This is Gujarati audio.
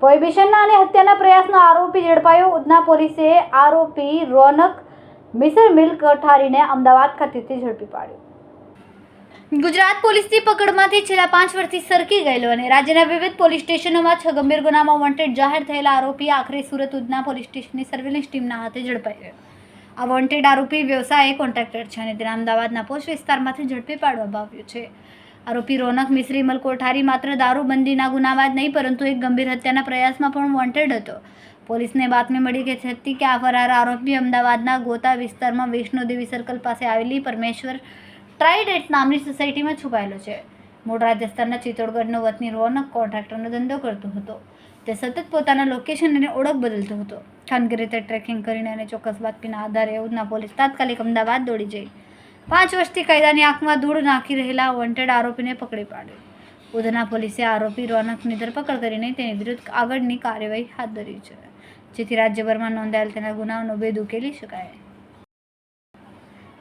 પ્રોહિબિશનના અને હત્યાના પ્રયાસનો આરોપી ઝડપાયો. ઉધના પોલીસે આરોપી રોનક મિસર મિલ્ક ઠારીને અમદાવાદ ખાતેથી ઝડપી પાડ્યો. ગુજરાત પોલીસની પકડમાંથી છેલ્લા પાંચ વર્ષથી સરકી ગયેલો અને રાજ્યના વિવિધ પોલીસ સ્ટેશનોમાં છ ગંભીર ગુનામાં વોન્ટેડ જાહેર થયેલા આરોપી આખરે સુરત ઉધના પોલીસ સ્ટેશનની સર્વેલન્સ ટીમના હાથે ઝડપાઈ ગયો. આ વોન્ટેડ આરોપી વ્યવસાય કોન્ટ્રાક્ટર છે અને તેના અમદાવાદના પોસ્ટ વિસ્તારમાંથી ઝડપી પાડવામાં આવ્યો છે. આરોપી રોનક મિશ્રી મલ કોઠારી માત્ર દારૂબંધીના ગુનાવાદ નહીં, પરંતુ એક ગંભીર હત્યાના પ્રયાસમાં પણ વોન્ટેડ હતો. પોલીસને બાતમી મળી ગઈ હતી કે આ ફરાર આરોપી અમદાવાદના ગોતા વિસ્તારમાં વૈષ્ણોદેવી સર્કલ પાસે આવેલી પરમેશ્વર ટ્રાઇડેટ નામની સોસાયટીમાં છુપાયેલો છે. મૂળ રાજસ્થાનના ચિત્તોડગઢનો વતની રોનક કોન્ટ્રાક્ટરનો ધંધો કરતો હતો. તે સતત પોતાના લોકેશન અને ઓળખ બદલતો હતો. ખાનગી રીતે ટ્રેકિંગ કરીને અને ચોક્કસ બાતમીના આધારે ઉધના પોલીસ તાત્કાલિક અમદાવાદ દોડી જઈ. પાંચ વર્ષથી કાયદાની આંખમાં ધૂળ નાખી રહેલા વોન્ટેડ આરોપીને પકડી પાડ્યો. ઉધના પોલીસે આરોપી રોનકની ધરપકડ કરીને તેની વિરુદ્ધ આગળની કાર્યવાહી હાથ ધરી છે. જેથી રાજ્યભરમાં નોંધાયેલ તેના ગુનાઓનો ભેદ ઉકેલી શકાય.